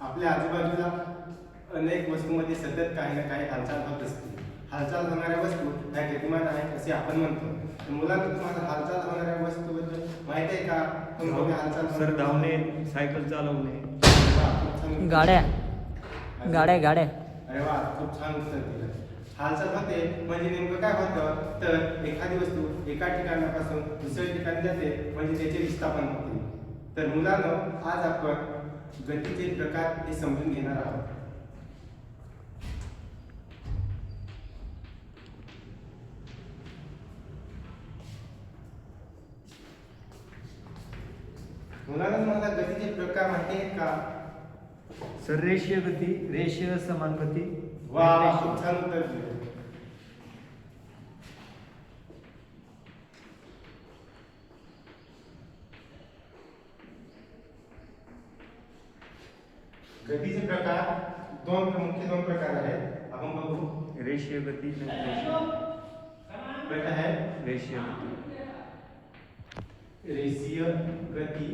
आपल्या आजूबाजूला अनेक वस्तूंमध्ये सतत काही ना काही हालचाल होत असते. हालचाल होणाऱ्या वस्तू ह्या गतिमान आहेत असे आपण म्हणतो. मुलांना तुम्हाला हालचाल होणाऱ्या वस्तूबद्दल माहिती आहे का? कोणकोणत्या हालचाल सर धावणे सायकल चालवणे. गाड्या? गाड्या गाड्या. अरे वा खूप छान उत्तर दिलं. हालचाल होते म्हणजे नेमकं काय होतं? तर एखादी वस्तू एका ठिकाणापासून दुसऱ्या ठिकाणी जाते म्हणजे त्याचे विस्थापन होते. तर मुलांना आज आपण गतीचे प्रकार हे समजून घेणार आहोत. मुलांना तुम्हाला गतीचे प्रकार माहिती आहेत का? सर रेषीय गती रेषीय समान गती वा खूप छान उत्तर दिलं. गतीचे प्रकार दोन मुख्य दोन प्रकार आहेत आपण बघू रेषीय गती पहिला आहे रेषीय गती। रेषीय गती।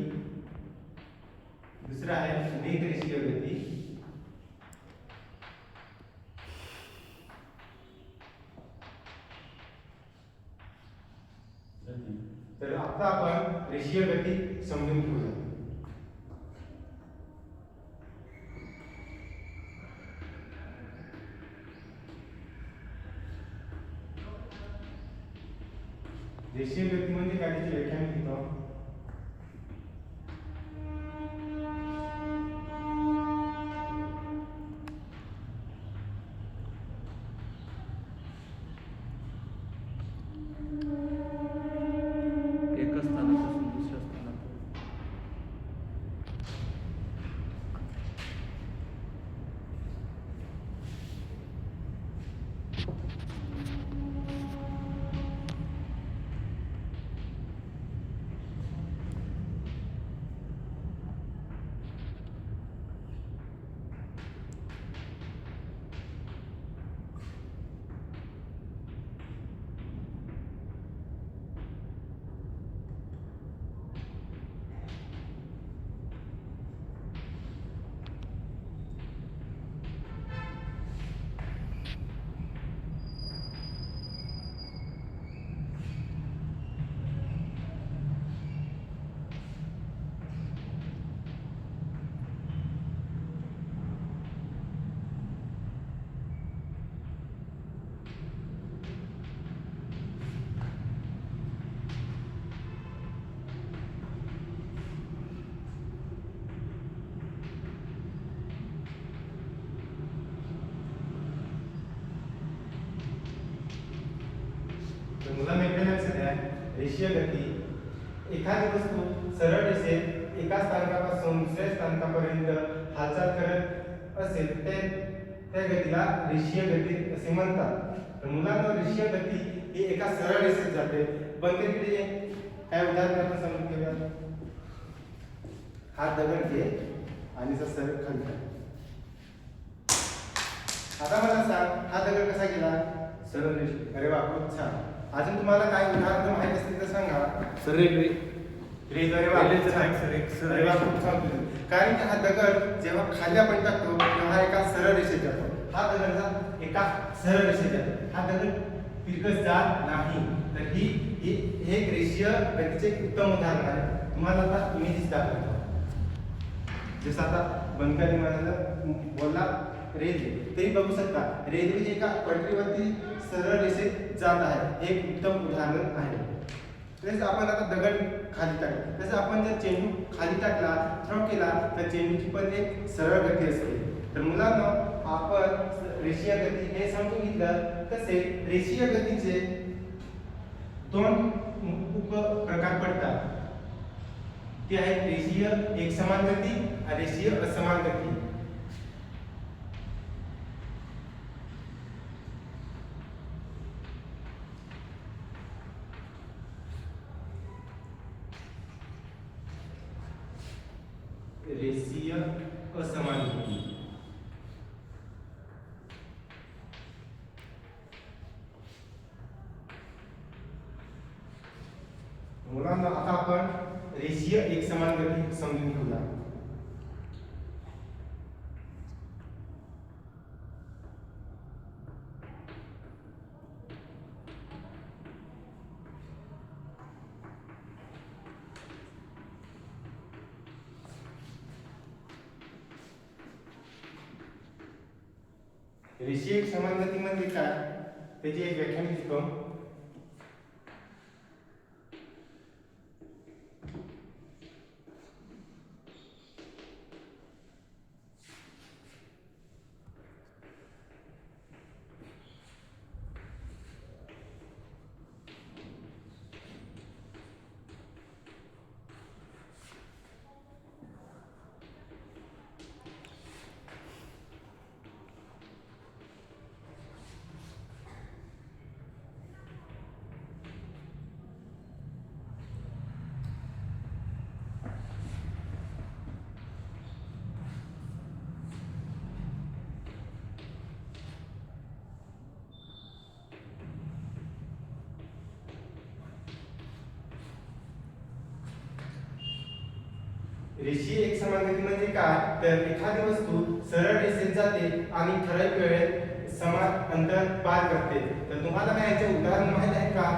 दुसरा आहे वेग रेषीय गती। तर आता आपण रेषीय गती समजून घेऊया देशीय गती म्हणजे काय त्याची व्याख्या मी रेषीय गती. एखादी वस्तू सरळ रेषेत एका स्थानकापासून दुसऱ्या स्थानकापर्यंत हालचाल करत असेल ते त्या गतीला रेषीय गती असे म्हणतात. तर मुलांना रेषीय गती ही एका सरळ रेषेत जाते. पण ते तिथे काय उदाहरण आपण समजून घेऊया हा दगड घे आणि असा सरळ खाली आता मला सांग हा दगड कसा गेला सरळ रेषे अरे वापर छान. अजून तुम्हाला काय उदाहरण माहीत असतील तर सांगा सर रेल्वे रेल्वे अरे वा, रेल्वेचं छान. नाही, सर, एक सरळ अरे वा. खूप छान तुझं. कारण की हा दगड जेव्हा खाली आपण टाकतो तेव्हा हा एका सरळ रेषेत जातो हा दगड हा एका सरळ रेषेत जातो हा दगड तिरकस जात नाही तर ही ही हे एक रेषीय गतीचे एक उत्तम उदाहरण आहे तुम्हाला आता इमेजेस दाखवतो जसं आता बनकरी बोलला रेल्वे. तरी बघू शकता रेल्वे एका पटरीवरती सरळ रेषेत जात आहे. हे एक उत्तम उदाहरण आहे. तसेच आपण आता दगड खाली टाकला. तसं आपण जर चेंडू खाली टाकला थ्रो केला तर चेंडूची पण एक सरळ गती असते. तर मुलांना आपण रेषीय गती हे समजून घेतलं. तसे रेषीय गतीचे दोन उप प्रकार पडतात. ते आहेत रेषीय एकसमान गती आणि रेषीय असमान गती. रेषीय असमान होती. मुलांना आता आपण रेषीय एकसमान गती समजून घेऊया. रेषीय एक समान म्हणजे काय त्याची एक व्याख्या मी रेषीय एक गती म्हणजे काय? तर एखादी वस्तू सरळ रेषेत जाते आणि ठराविक वेळेत समान अंतर पार करते. तर तुम्हाला काय याचे उदाहरण माहीत आहे का?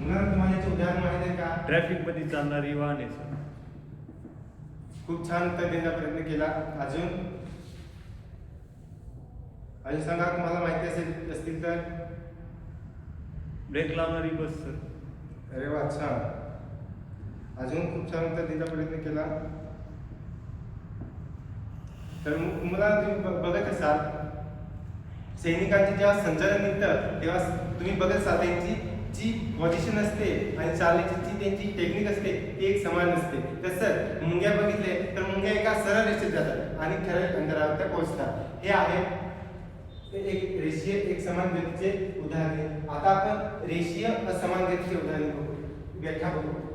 मुलांना तुम्हाला याचे उदाहरण माहीत आहे का? ट्रॅफिकमध्ये चालणारी वाहने खूप छान उत्तर देण्याचा प्रयत्न केला. अजून? अजून सांगा तुम्हाला माहिती असेल असतील तर? ब्रेक लावणारी बस सर. अरे वा छान. अजून खूप छान उत्तर प्रयत्न केला. तर मला तुम्ही बघत असाल सैनिकांचे जेव्हा संचालन निघतं तेव्हा तुम्ही बघत असाल त्यांची जी पोझिशन असते आणि चालायची जी त्यांची टेक्निक असते ती एक समान असते. तसंच मुंग्या बघितले तर मुंग्या एका सरळ रेषेत जातात आणि ठराविक अंतरावर त्या पोहोचतात. हे आहे एक रेषीय एक समान गतीचे उदाहरण. आता आपण रेषीय असमान गतीचे उदाहरण बघू व्याख्या बघू.